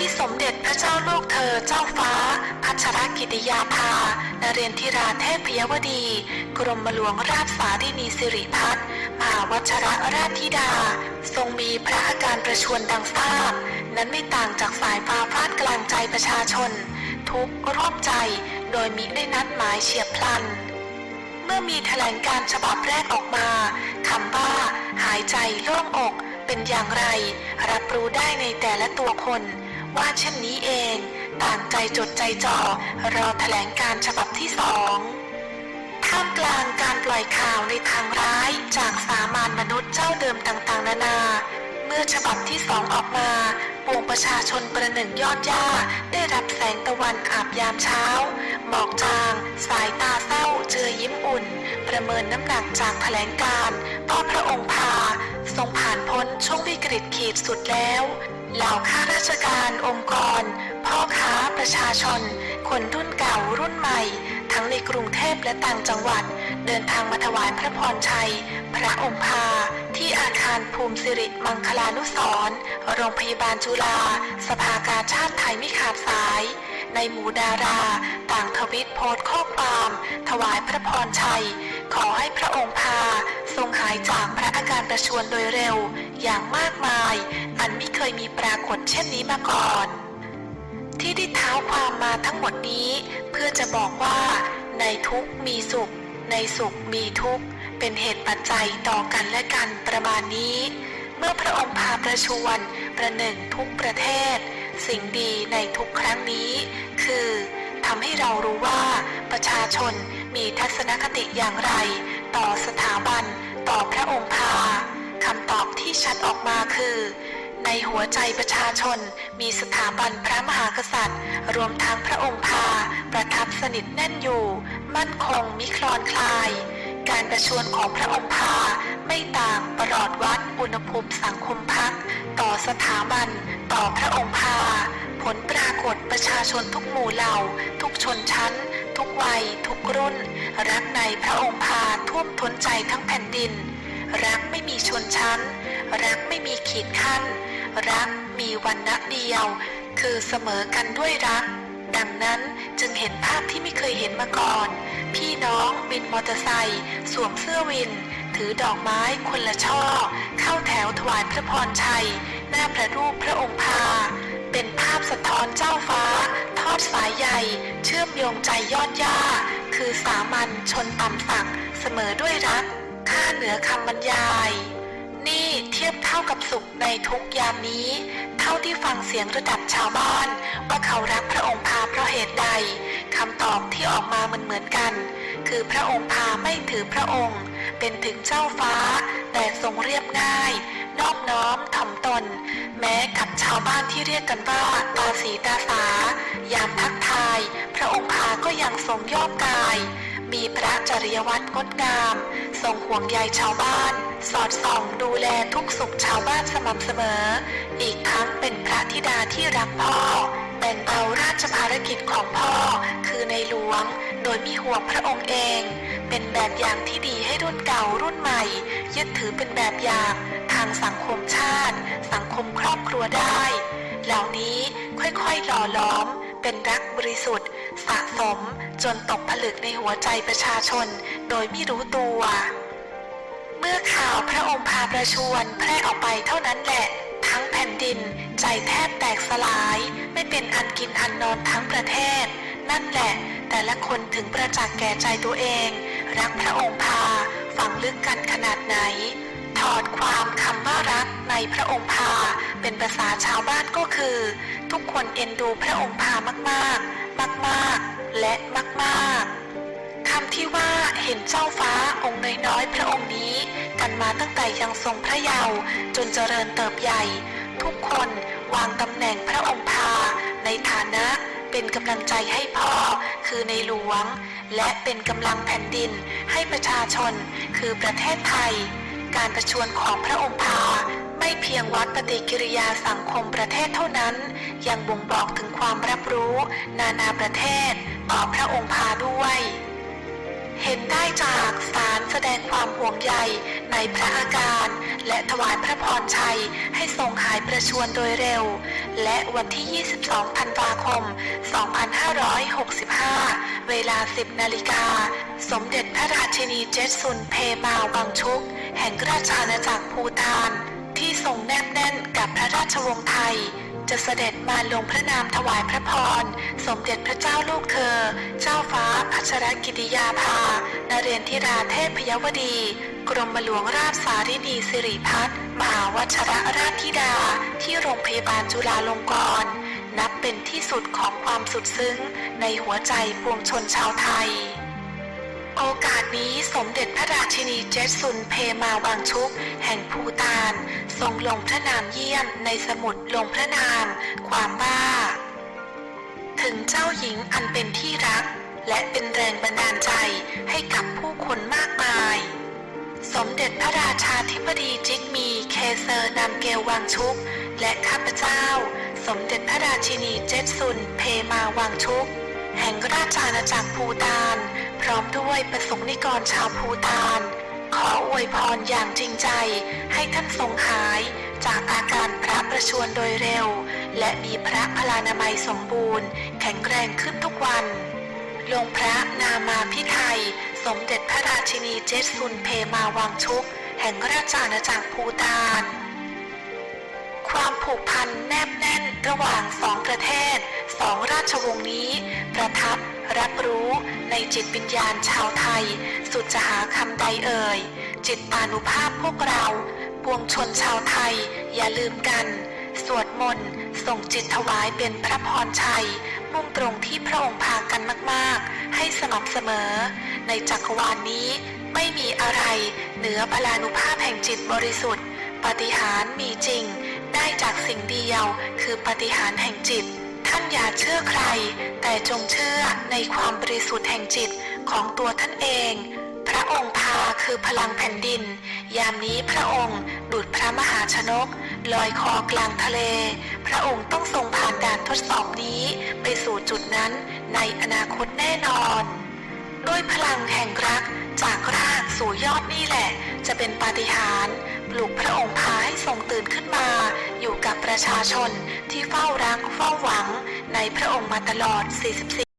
ที่สมเด็จพระเจ้าลูกเธอเจ้าฟ้า พัชรกิติยาภานเรนทิราเทพยวดี กรมหลวงราชสาธินีสิริพัฒน์มหาวัชรราชธิดา ทรงมีพระอาการประชวรดังทราบนั้นไม่ต่างจากสายฟ้าฟาดกลางใจประชาชน ทุกร่วมใจโดยมิได้นัดหมายเฉียบพลัน เมื่อมีแถลงการฉบับแรกออกมาคำว่า หายใจโล่งอกเป็นอย่างไร รับรู้ได้ในแต่ละตัวคน ว่าเช่นนี้เอง ต่างใจจดใจจ่อรอแถลงการฉบับที่สองท่ามกลางการปล่อยข่าวในทางร้ายจากสามานมนุษย์เจ้าเดิมต่างๆ นานา เมื่อฉบับที่สองออกมาปวงประชาชนประหนึ่งยอดหญ้า ได้รับแสงตะวันอาบยามเช้า หมอกจาง สายตาเศร้าเจอยิ้มอุ่น ประเมินน้ำหนักจากแถลงการพ่อพระองค์พา ทรงผ่าน ช่วงวิกฤตขีดสุดแล้ว เหล่าข้าราชการองค์กร พ่อค้าประชาชน คนรุ่นเก่ารุ่นใหม่ ทั้งในกรุงเทพและต่างจังหวัด เดินทางมาถวายพระพรชัย พระองค์พา ที่อาคารภูมิสิริมังคลานุสรณ์โรงพยาบาลจุฬาสภากาชาติไทยไม่ขาดสาย ในหมู่ดารา ต่างทวิตโพสต์ข้อความ ถวายพระพรชัย ขอให้พระองค์พา ทรงหายจากพระอาการประชวรโดยเร็ว อย่างมากมาย อันไม่เคยมีปรากฏเช่นนี้มาก่อน ที่ได้เท้าความมาทั้งหมดนี้ เพื่อจะบอกว่า ในทุกมีสุข ในสุขมีทุกข์เป็นเหตุปัจจัยต่อกันและกันประมาณนี้ เมื่อพระองค์พาประชวรประหนึ่งทุกประเทศ สิ่งดีในทุกครั้งนี้ คือ ทำให้เรารู้ว่าประชาชนมีทัศนคติอย่างไร ต่อสถาบัน ต่อพระองค์พาคำตอบที่ชัดออกมาคือ ในหัวใจประชาชนมีสถาบันพระมหากษัตริย์ รวมทั้งพระองค์พาประทับสนิทแน่นอยู่ มั่นคงมิคลอนคลาย ชวรของพระองค์พาไม่ต่างประหลอดวัดอุณหภูมิสังคมพัก ต่อสถาบัน ต่อพระองค์พา ผลปรากฏประชาชนทุกหมู่เหล่า ทุกชนชั้น ทุกวัย ทุกรุ่น รักในพระองค์พาท่วมท้นใจทั้งแผ่นดิน รักไม่มีชนชั้น รักไม่มีขีดขั้น รักมีวันณะเดียว คือเสมอกันด้วยรัก ดังนั้นจึงเห็นภาพที่ไม่เคยเห็นมาก่อนินมอเตอร์ไซค์สวมเสื้อวิน ถือดอกไม้คนละช่อ เข้าแถวถวายพระพรชัย หน้าพระรูปพระองค์พา เป็นภาพสะท้อนเจ้าฟ้า ทอดสายใยเชื่อมโยงใจยอดย่า คือสามัญชนต่ำสักเสมอด้วยรักค่าเหนือคำบรรยาย นี่เทียบเท่ากับสุขในทุกยามนี้ เท่าที่ฟังเสียงระดับชาวบ้าน ว่าเขารักพระองค์พาเพราะเหตุใดคำตอบที่ออกมาเหมือนเหมือนกัน คือพระองค์พาไม่ถือพระองค์ เป็นถึงเจ้าฟ้า แต่ทรงเรียบง่ายนอบน้อมถ่อมตน แม้กับชาวบ้านที่เรียกกันว่าตาสีตาสายามทักทาย พระองค์พาก็ยังทรงย่อกาย มีพระจริยวัตรงดงาม ทรงห่วงใยชาวบ้าน สอดส่องดูแลทุกสุขชาวบ้านสม่ำเสมอ อีกทั้งเป็นพระธิดาที่รักพ่อแบ่งเอาราชภารกิจของพ่อคือในหลวง โดยมีห่วงพระองค์เอง เป็นแบบอย่างที่ดีให้รุ่นเก่ารุ่นใหม่ ยึดถือเป็นแบบอย่าง ทางสังคมชาติ สังคมครอบครัวได้ เหล่านี้ค่อยๆหล่อล้อม เป็นรักบริสุทธิ์ สะสมจนตกผลึกในหัวใจประชาชน โดยไม่รู้ตัว เมื่อข่าวพระองค์พาประชวรแพร่ออกไปเท่านั้นแหละ ทั้งแผ่นดิน ใจแทบแตกสลาย ไม่เป็นอันกินอันนอนทั้งประเทศ นั่นแหละ แต่ละคนถึงประจักษ์แก่ใจตัวเอง รักพระองค์พาฝังลึกกันขนาดไหน ถอดความคำว่ารักในพระองค์พาเป็นภาษาชาวบ้านก็คือ ทุกคนเอ็นดูพระองค์พามากๆ มากๆ และมากๆคำที่ว่าเห็นเจ้าฟ้าองค์น้อยๆพระองค์นี้ กันมาตั้งแต่ยังทรงพระเยาว์จนเจริญเติบใหญ่ ทุกคนว เป็นกำลังใจให้พ่อ คือในหลวง และเป็นกำลังแผ่นดิน ให้ประชาชน คือประเทศไทย การประชวรของพระองค์พาไม่เพียงวัดปฏิกิริยาสังคมประเทศเท่านั้น ยังบ่งบอกถึงความรับรู้ นานาประเทศต่อพระองค์พาด้วย เห็นได้จากสารแสดงความห่วงใยในพระอาการ และถวายพระพรชัยให้ทรงหายประชวรโดยเร็ว และวันที่ 22 ธันวาคม 2565 เวลา 10 นาฬิกา สมเด็จพระราชินีเจสุนเพมาวังชุก แห่งราชอาณาจักรภูฏาน ที่ทรงแนบแน่นกับพระราชวงศ์ไทย จะเสด็จมาลงพระนามถวายพระพร สมเด็จพระเจ้าลูกเธอ เจ้าฟ้าพัชรกิติยาภานเรนทิราเทพยวดี กรมหลวงราชสารินีสิริพัฒน์มหาวัชรราชธิดา ที่โรงพยาบาลจุฬาลงกรณ์นับเป็นที่สุดของความสุดซึ้ง ในหัวใจปวงชนชาวไทย โอกาสนี้สมเด็จพระราชินีเจสุนเพมาวังชุก แห่งภูตาน ทรงลงพระนามเยี่ยมในสมุดลงพระนาม ความว่าถึงเจ้าหญิงอันเป็นที่รัก และเป็นแรงบันดาลใจให้กับผู้คนมากมาย สมเด็จพระราชาธิบดีจิกมีเคเซอร์นำเกลวังชุก และข้าพเจ้า สมเด็จพระราชินีเจตซุนเพมาวังชุก แห่งราชอาณาจักรภูตาน พร้อมด้วยประสงค์นิกรชาวภูตาน วยพรอย่างจริงใจ ให้ท่านทรงหาย จากอาการพระประชวรโดยเร็ว และมีพระพลานามัยสมบูรณ์ แข็งแรงขึ้นทุกวันหลวงพระนามาพิไทย สมเด็จพระราชินีเจสุนเพมาวังชุก แห่งราชอาณาจักรภูตาน ความผูกพันแนบแน่นระหว่างสองประเทศสองราชวงศ์นี้ ประทับ รับรู้ในจิตวิญญาณชาวไทย สุดจะหาคำใดเอ่ย จิตตานุภาพพวกเรา ปวงชนชาวไทย อย่าลืมกัน สวดมนต์ส่งจิตถวายเป็นพระพรชัย มุ่งตรงที่พระองค์พากันมากๆ ให้สม่ำเสมอ ในจักรวาลนนี้ไม่มีอะไร เหนือพลานุภาพแห่งจิตบริสุทธิ์ ปฏิหารมีจริง ได้จากสิ่งเดียวคือปฏิหารแห่งจิต ท่านอย่าเชื่อใคร แต่จงเชื่อในความบริสุทธิ์แห่งจิตของตัวท่านเอง พระองค์พาคือพลังแผ่นดิน ยามนี้พระองค์ดุจพระมหาชนก ลอยคอกลางทะเล พระองค์ต้องทรงผ่านด่านทดสอบนี้ ไปสู่จุดนั้นในอนาคตแน่นอน ด้วยพลังแห่งรักจากรากสู่ยอดนี่แหละ จะเป็นปาฏิหาริย์ปลุกพระองค์พา ประชาชนที่เฝ้ารักเฝ้าหวังในพระองค์มาตลอด 44